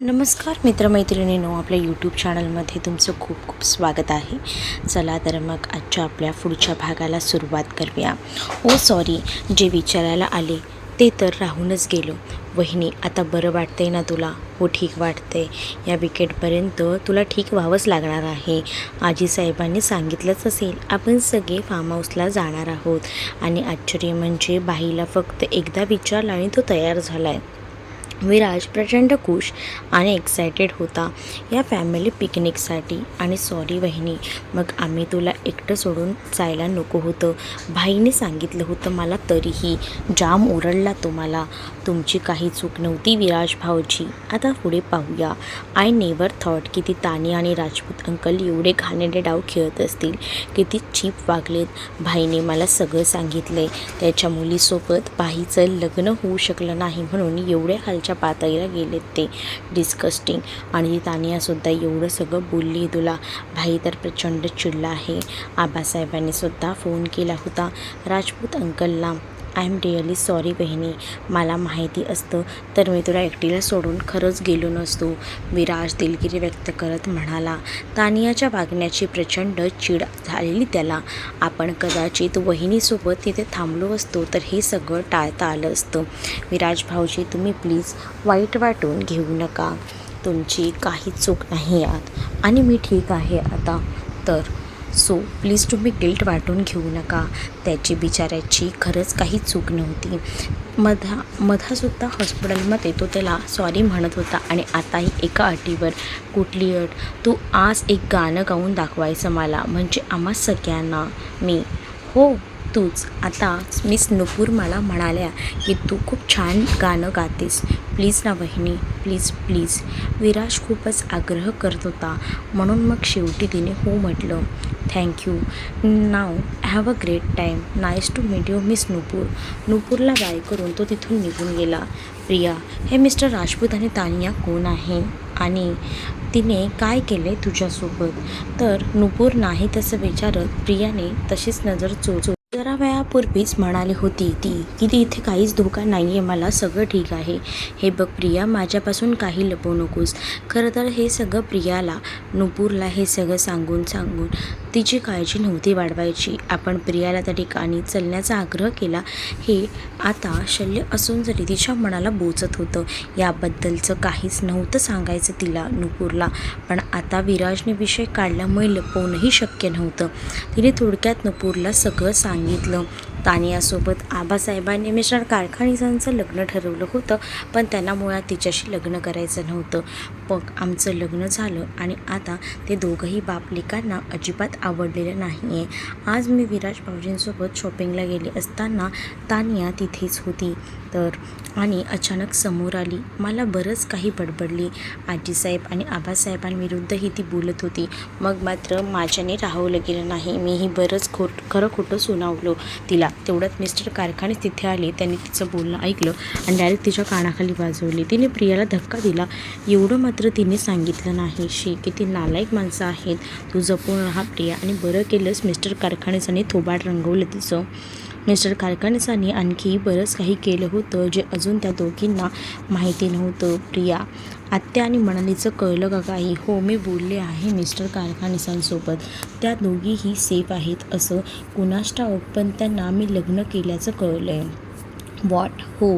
नमस्कार मित्रमैत्रिणींनो आपल्या यूट्यूब चॅनलमध्ये तुमचं खूप खूप स्वागत आहे. चला तर मग आजच्या आपल्या पुढच्या भागाला सुरुवात करूया. ओ सॉरी जे विचारायला आले ते तर राहूनच गेलो. वहिनी आता बरं वाटतंय ना तुला? हो ठीक वाटतंय. या विकेटपर्यंत तुला ठीक व्हावंच लागणार आहे. आजी साहेबांनी सांगितलंच असेल आपण सगळे फार्म हाऊसला जाणार आहोत. आणि आश्चर्य म्हणजे बाईला फक्त एकदा विचारला आणि तो तयार झाला आहे विराज प्रचंड खुश आणि एक्सायटेड होता. या फॅमिली पिकनिकसाठी आणि सॉरी वहिनी मग आम्ही तुला एकटं सोडून जायला नको होतं. भाईने सांगितलं होतं मला तरीही जाम ओरडला तुम्हाला तुमची काही चूक नव्हती विराज भाऊची आता पुढे पाहूया. आय नेवर थॉट की ती तानी आणि राजपूत अंकल एवढे घाणेरडे डाव खेळत असतील. किती चीप वागलेत. भाईने मला सगळं सांगितलं त्याच्या मुलीसोबत भाईचं लग्न होऊ शकलं नाही म्हणून एवढ्या खालच्या पातळीला गेलेत ते डिस्कस्टिंग आणि तानियासुद्धा एवढं सगळं बोलली तुला भाई तर प्रचंड चिडला आहे. आबासाहेबांनी सुद्धा फोन केला होता. राजपूत अंकलला आय एम रिअली सॉरी बहिणी. मला माहिती असतं तर मी तुला एकटीला सोडून खरंच गेलो नसतो विराज दिलगिरी व्यक्त करत म्हणाला. तानियाच्या वागण्याची प्रचंड चीड झालेली त्याला. आपण कदाचित वहिनीसोबत तिथे थांबलो असतो तर हे सगळं टाळता आलं असतं. विराज भाऊजी तुम्ही प्लीज वाईट वाटून घेऊ नका. तुमची काही चूक नाही आत. आणि मी ठीक आहे आता. तर सो प्लीज तुम्ही गिल्ट वाटून घेऊ नका. त्याची बिचाऱ्याची खरंच काही चूक नव्हती. मधा मधासुद्धा हॉस्पिटलमध्ये तो त्याला सॉरी म्हणत होता आणि आताही एका अटीवर कुठली अट? तू आज एक गाणं गाऊन दाखवायचं मला. म्हणजे आम्हा सगळ्यांना. मी. हो तूच. आता मिस नुपूर मला म्हणाल्या की तू खूप छान गाणं गातेस. प्लीज ना वहिनी प्लीज प्लीज. विराज खूपच आग्रह करत होता. म्हणून मग शेवटी तिने हो म्हटलं. Thank you now have a great time nice to meet you miss Nupur. नुपूरला bye करून तो तिथून निघून गेला. प्रिया हे मिस्टर राजपूत आणि तानिया कोण आहे? आणि तिने काय केले तुझ्यासोबत? तर नुपूर नाही तसं विचारत प्रियाने तशीच नजर चोचो वेळापूर्वीच म्हणाली होती ती की ती इथे काहीच धोका नाही आहे मला सगळं ठीक आहे. हे बघ प्रिया माझ्यापासून काही लपवू नकोस. खरं तर हे सगळं प्रियाला नुपूरला हे सगळं सांगून सांगून तिची काळजी नव्हती वाढवायची. आपण प्रियाला त्या ठिकाणी चलण्याचा आग्रह केला. हे आता शल्य असून जरी तिच्या मनाला बोचत होतं याबद्दलचं काहीच नव्हतं सांगायचं तिला नुपूरला. पण आता विराजने विषय काढल्यामुळे लपवणंही शक्य नव्हतं. तिने थोडक्यात नुपूरला सगळं सांगितलं. 嗯。तानियासोबत आबासाहेबांनी मिश्रण कारखानीसांचं लग्न ठरवलं होतं पण त्यांना मुळात तिच्याशी लग्न करायचं नव्हतं. मग आमचं लग्न झालं आणि आता ते दोघंही बापलेकांना अजिबात आवडलेलं नाही आहे आज मी विराज भाऊजींसोबत शॉपिंगला गेले असताना तानिया तिथेच होती. तर आणि अचानक समोर आली. मला बरंच काही बडबडली. आजीसाहेब आणि आबासाहेबांविरुद्धही ती बोलत होती. मग मात्र माझ्याने राहवलं गेलं नाही. मीही बरंच खोट खरं खोटं सुनावलो तिला. तेवढ्यात मिस्टर कारखाने तिथे आले त्यांनी तिचं बोलणं ऐकलं आणि डायरेक्ट तिच्या कानाखाली वाजवली. तिने प्रियाला धक्का दिला. एवढं मात्र तिने सांगितलं नाही. शी किती नालायक माणसं आहेत. तू जपून राहा प्रिया. आणि बरं केलंस मिस्टर कारखानेसाने थोबाड रंगवलं तिचं. मिस्टर कारखानेसांनी आणखी बरंच काही केलं होतं जे अजून त्या दोघींना माहिती नव्हतं. प्रिया आत्या आणि मनालीचं कळलं का काही हो मी बोलले आहे मिस्टर कारखानेसांसोबत. त्या दोघीही सेफ आहेत असं कुणास पण त्यांना मी लग्न केल्याचं कळलं आहे वॉट हो.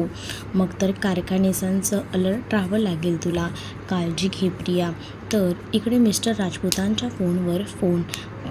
मग तर कारखानेसांचं अलर्ट राहावं लागेल तुला. काळजी घे प्रिया. तर इकडे मिस्टर राजपूतांच्या फोनवर फोन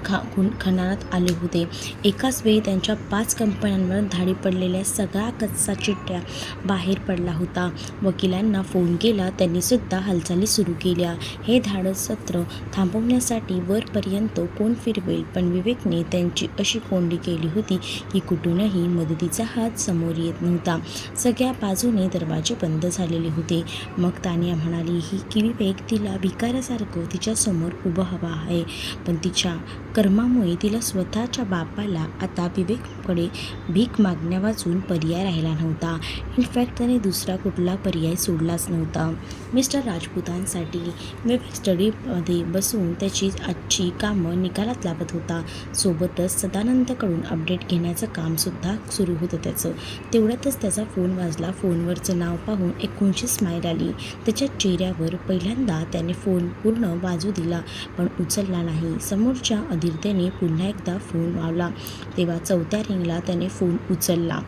खा खुन खणात आले होते. एकाच वेळी त्यांच्या पाच कंपन्यांवर धाडी पडलेल्या सगळ्या कच्चा चिठ्ठ्या बाहेर पडला होता. वकिलांना फोन केला त्यांनीसुद्धा हालचाली सुरू केल्या. हे धाडस सत्र थांबवण्यासाठी वरपर्यंत कोण फिरवेल? पण विवेकने त्यांची अशी कोंडी केली होती की कुठूनही मदतीचा हात समोर येत नव्हता. सगळ्या बाजूने दरवाजे बंद झालेले होते. मग तानिया म्हणाली ही की विवेक तिला भिकाऱ्यासारखं तिच्यासमोर उभं हवा आहे. पण तिच्या कर्मामुळे तिला स्वतःच्या बापाला आता विवेककडे भीक मागण्या वाचून पर्याय राहिला नव्हता. इनफॅक्ट त्याने दुसरा कुठला पर्याय सोडलाच नव्हता. मिस्टर राजपूतांसाठी विवेक स्टडीमध्ये बसून त्याची आजची कामं निकालात लावत होता. सोबतच सदानंदकडून अपडेट घेण्याचं कामसुद्धा सुरू होतं त्याचं. तेवढ्यातच त्याचा फोन वाजला. फोनवरचं नाव पाहून एकोणशी स्माईल आली. त्याच्या चेहऱ्यावर पहिल्यांदा त्याने फोन पूर्ण वाजू दिला पण उचलला नाही. समोरच्या अधीरतेने पुन्हा एकदा फोन लावला. तेव्हा चौथ्या रिंगला त्याने फोन उचलला.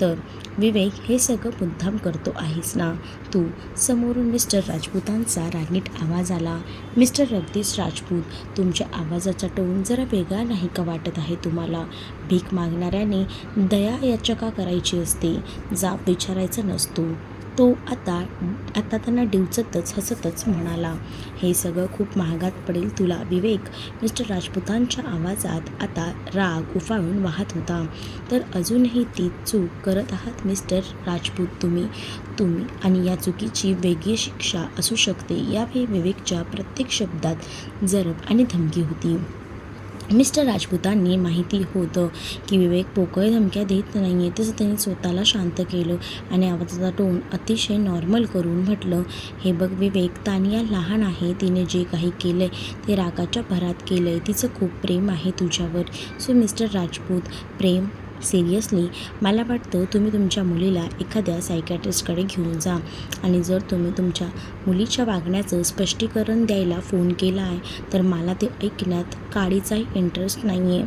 तर विवेक हे सगळं मुद्दाम करतो आहेस ना? तू समोरून मिस्टर राजपूतांचा रागीट आवाज आला. मिस्टर जगदीश राजपूत तुमच्या आवाजाचा टोन जरा वेगळा नाही का वाटत आहे तुम्हाला? भीक मागणाऱ्याने दया याचका करायची असते. जाब विचारायचा नसतो. तो आता आता त्यांना डिवचतच हसतच म्हणाला. हे सगळं खूप महागात पडेल तुला विवेक. मिस्टर राजपूतांच्या आवाजात आता राग उफाळून वाहत होता. तर अजूनही ती चूक करत आहात मिस्टर राजपूत तुम्ही? तुम्ही आणि या चुकीची वेगळी शिक्षा असू शकते यावेळी विवेकच्या प्रत्येक शब्दात जरब आणि धमकी होती. मिस्टर राजपूतांनी माहिती होतं की विवेक पोकळ धमक्या देत नाही आहे तसं त्यांनी स्वतःला शांत केलं आणि आवाजाचा टोन अतिशय नॉर्मल करून म्हटलं हे बघ विवेक तानिया लहान आहे तिने जे काही केलं आहे ते रागाच्या भरात केलं आहे तिचं खूप प्रेम आहे तुझ्यावर. सो मिस्टर राजपूत प्रेम सिरियसली मला वाटतं तुम्ही तुमच्या मुलीला एखाद्या सायकॅट्रिस्टकडे घेऊन जा. आणि जर तुम्ही तुमच्या मुलीच्या वागण्याचं स्पष्टीकरण द्यायला फोन केला आहे तर मला ते ऐकण्यात काडीचाही इंटरेस्ट नाही आहे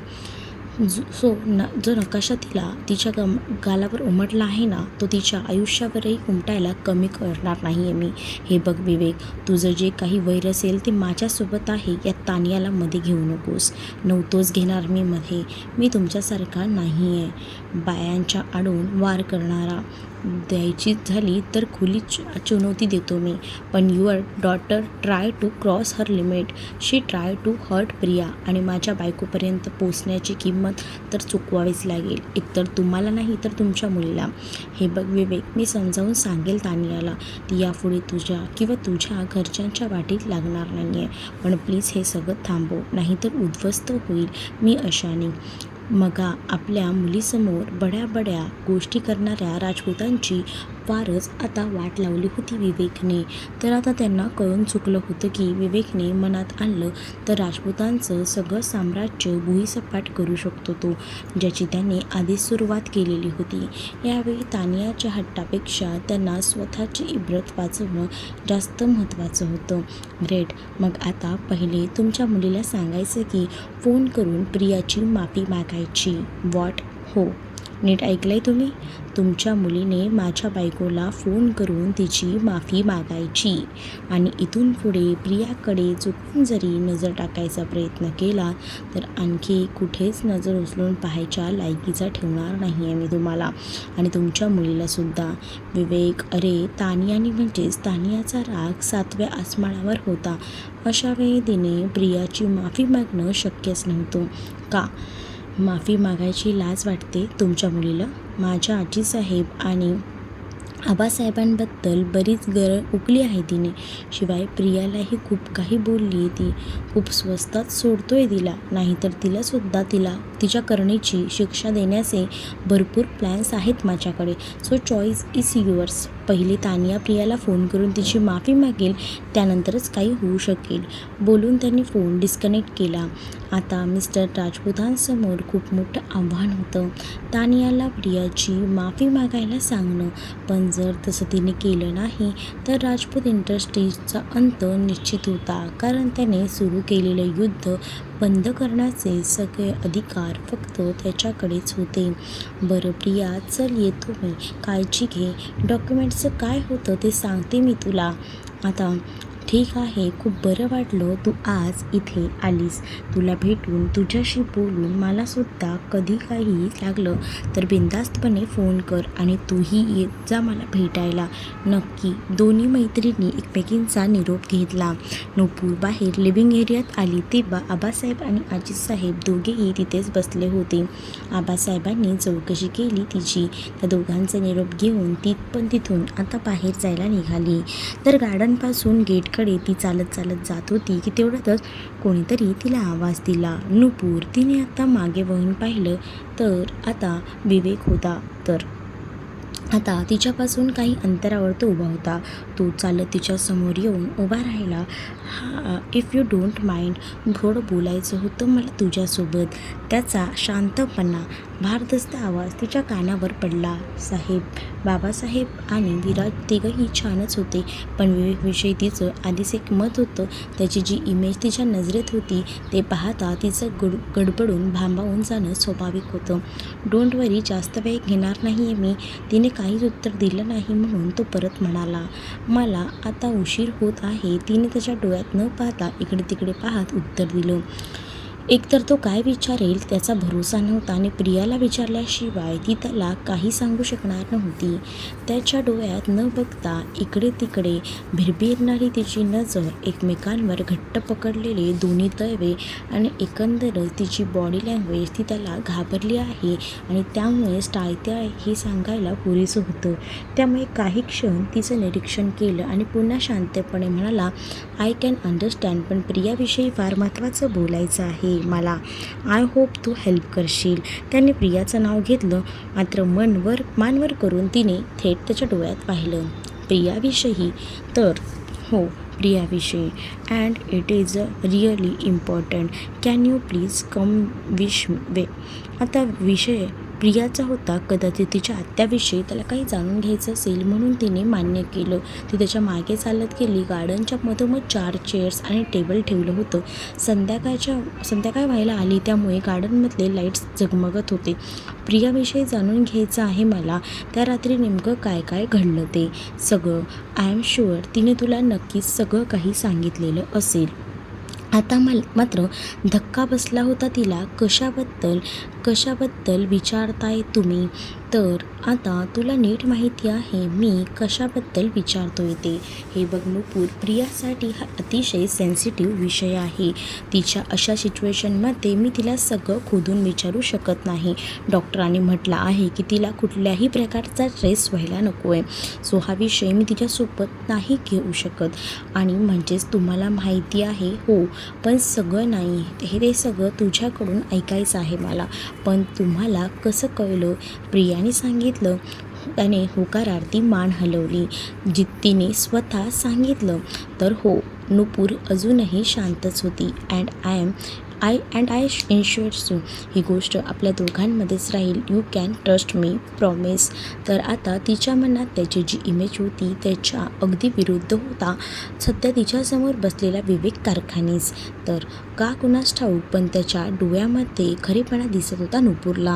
जो सो न जो नकाशा तिला तिच्या गम गालावर उमटला आहे ना तो तिच्या आयुष्यावरही उमटायला कमी करणार नाही आहे मी. हे बघ विवेक तुझं जे काही वैर असेल ते माझ्यासोबत आहे या तानियाला मध्ये घेऊ नकोस. नव्हतोच घेणार मी मध्ये. मी तुमच्यासारखा नाही आहे बायांच्या आडून वार करणारा. द्यायची झाली तर खुली चुनौती देतो मी. पण your daughter try to cross her limit. She try to hurt Priya आणि माझ्या बायकोपर्यंत पोचण्याची किंमत तर चुकवावीच लागेल. एकतर तुम्हाला नाही तर तुमच्या मुलीला. हे बघ विवेक मी समजावून सांगेल तानियाला. ती यापुढे तुझ्या किंवा तुझ्या घरच्यांच्या वाटीत लागणार नाही आहे पण प्लीज हे सगळं थांबव नाहीतर उद्ध्वस्त होईल मी अशाने. मगा आपल्या मुलीसमोर बड्या बड्या गोष्टी करणाऱ्या राजपूतांची फारच आता वाट लावली होती विवेकने. तर आता त्यांना कळून चुकलं होतं की विवेकने मनात आणलं तर राजपूतांचं सगळं साम्राज्य भुईसपाट करू शकतो तो ज्याची त्यांनी आधीच सुरुवात केलेली होती. यावेळी तानियाच्या हट्टापेक्षा त्यांना स्वतःची इब्रत वाचवणं जास्त महत्त्वाचं होतं. ग्रेट मग आता पहिले तुमच्या मुलीला सांगायचं की फोन करून प्रियाची माफी मागायची. वॉट? हो. नीट ऐकलंय तुम्ही? तुमच्या मुलीने माझ्या बायकोला फोन करून तिची माफी मागायची. आणि इथून पुढे प्रियाकडे चुकून जरी नजर टाकायचा प्रयत्न केला तर आणखी कुठेच नजर उचलून पाहायच्या लायकीचा ठेवणार नाही आहे मी तुम्हाला. आणि तुमच्या मुलीलासुद्धा विवेक अरे तानियानी म्हणजेच तानियाचा राग सातव्या आसमानावर होता. अशा वेळी तिने प्रियाची माफी मागणं शक्यच नव्हतं. का? माफी मागायची लाज वाटते तुमच्या मुलीला? माझ्या आजीसाहेब आणि आबासाहेबांबद्दल बरीच गर उकली आहे तिने. शिवाय प्रियालाही खूप काही बोलली ती. खूप स्वस्तात सोडतोय तिला. नाहीतर तिलासुद्धा तिला तिच्या करणीची शिक्षा देण्याचे भरपूर प्लॅन्स आहेत माझ्याकडे. सो चॉईस इज युअर्स पहिले तानिया प्रियाला फोन करून तिची माफी मागेल त्यानंतरच काही होऊ शकेल. बोलून त्यांनी फोन डिस्कनेक्ट केला. आता मिस्टर राजपूतांसमोर खूप मोठं आव्हान होतं. तानियाला प्रियाची माफी मागायला सांगणं. पण जर तसं तिने केलं नाही तर राजपूत इंडस्ट्रीजचा अंत निश्चित होता. कारण त्याने सुरू केलेलं युद्ध बंद करण्याचे सगळे अधिकार फक्त त्याच्याकडेच होते. बरं प्रिया चल येतो मी काळजी घे. डॉक्युमेंटचं काय होतं ते सांगते मी तुला. आता ठीक आहे खूप बरं वाटलं. तू आज इथे आलीस. तुला भेटून तुझ्याशी बोलून मलासुद्धा कधी काही लागलं तर बिनधास्तपणे फोन कर आणि तूही येत जा मला भेटायला. नक्की दोन्ही मैत्रिणी एकमेकींचा निरोप घेतला. नूपूर बाहेर लिव्हिंग एरियात आली तेव्हा आबासाहेब आणि आजीसाहेब दोघेही तिथेच बसले होते. आबासाहेबांनी चौकशी केली तिची. त्या दोघांचा निरोप घेऊन ती पण तिथून आता बाहेर जायला निघाली. तर गार्डनपासून गेट फ्लॅटकडे ती चालत चालत जात होती की तेवढ्यातच कोणीतरी तिला आवाज दिला. नुपूर तिने आता मागे वळून पाहिलं तर आता विवेक होता. तर आता तिच्यापासून काही अंतरावर तो उभा होता. तो चालत तिच्यासमोर येऊन उभा राहिला. हा इफ यू डोंट माइंड थोडं बोलायचं होतं मला तुझ्यासोबत. त्याचा शांतपणा भारदस्त आवाज तिच्या कानावर पडला. साहेब बाबासाहेब आणि विराज तिघंही छानच होते पण विवेकविषयी तिचं आधीच एक मत होतं त्याची जी इमेज तिच्या नजरेत होती ते पाहता तिचं गड गडबडून भांबावून जाणं स्वाभाविक होतं. डोंट वरी जास्त वेळ घेणार नाही आहे मी. तिने काहीच उत्तर दिलं नाही म्हणून तो परत म्हणाला मला आता उशीर होत आहे. तिने त्याच्या डोळ्यात न पाहता इकडे तिकडे पाहत उत्तर दिलं. एकतर तो काय विचारेल त्याचा भरोसा नव्हता आणि प्रियाला विचारल्याशिवाय ती त्याला काही सांगू शकणार नव्हती. त्याच्या डोळ्यात न बघता इकडे तिकडे भिरभिरणारी तिची नजर एकमेकांवर घट्ट पकडलेले दोन्ही तळवे आणि एकंदरच तिची बॉडी लँग्वेज ती त्याला घाबरली आहे आणि त्यामुळेच टाळते आहे हे सांगायला पुरेसं होतं. त्यामुळे काही क्षण तिचं निरीक्षण केलं आणि पुन्हा शांतपणे म्हणाला आय कॅन अंडरस्टँड पण प्रियाविषयी फार महत्त्वाचं बोलायचं आहे. मला. आय होप तू हेल्प करशील. त्याने प्रियाचं नाव घेतलं. मात्र मनवर मानवर करून तिने थेट त्याच्या डोळ्यात पाहिलं. प्रियाविषयी तर हो प्रियाविषयी. And it is a really important can you please come wish way आता विषय प्रियाचा होता कदाचित तिच्या आत्याविषयी त्याला काही जाणून घ्यायचं असेल म्हणून तिने मान्य केलं. ती त्याच्यामागे चालत गेली. गार्डनच्या मधोमध चार चेअर्स आणि टेबल ठेवलं होतं. संध्याकाळच्या संध्याकाळ व्हायला आली त्यामुळे गार्डनमधले लाईट्स जगमगत होते. प्रियाविषयी जाणून घ्यायचं आहे मला त्या रात्री नेमकं काय काय घडलं ते? सगळं आय एम शुअर तिने तुला नक्कीच सगळं काही सांगितलेलं असेल. आता मला मात्र धक्का बसला होता तिला कशाबद्दल? कशाबद्दल विचारताय तुम्ही? तर आता तुला नीट माहिती आहे मी कशाबद्दल विचारतोय ते. हे बघ नुपूर प्रियासाठी हा अतिशय सेन्सिटिव्ह विषय आहे. तिच्या अशा सिच्युएशनमध्ये मी तिला सगळं खोदून विचारू शकत नाही. डॉक्टरांनी म्हटलं आहे की तिला कुठल्याही प्रकारचा स्ट्रेस व्हायला नको आहे सो हा विषय मी तिच्यासोबत नाही घेऊ शकत. आणि म्हणजेच तुम्हाला माहिती आहे हो पण सगळं नाही. हे ते सगळं तुझ्याकडून ऐकायचं आहे मला. पण तुम्हाला कसं कळलं? प्रियाने सांगितलं. त्याने होकारार्थी मान हलवली. जित्तीने स्वतः सांगितलं तर हो नुपूर अजूनही शांतच होती. And I am I and I insures you ही गोष्ट आपल्या दोघांमध्येच राहील. You can trust me promise तर आता तिच्या मनात त्याची जी इमेज होती त्याच्या अगदी विरुद्ध होता. सध्या तिच्यासमोर बसलेला विवेक कारखानीस. तर का कुणास ठाऊक पण त्याच्या डोळ्यामध्ये खरेपणा दिसत होता नुपूरला.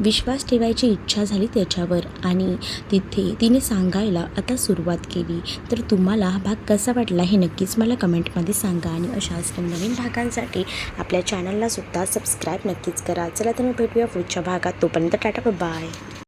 विश्वास ठेवायची इच्छा झाली त्याच्यावर आणि तिथे तिने सांगायला आता सुरुवात केली. तर तुम्हाला हा भाग कसा वाटला हे नक्कीच मला कमेंटमध्ये सांगा आणि अशाच नवीन भागांसाठी आपल्या चॅनलला सुद्धा सबस्क्राईब नक्कीच करा. चला तर मग भेटूया पुढच्या भागात. तोपर्यंत टाटा बाय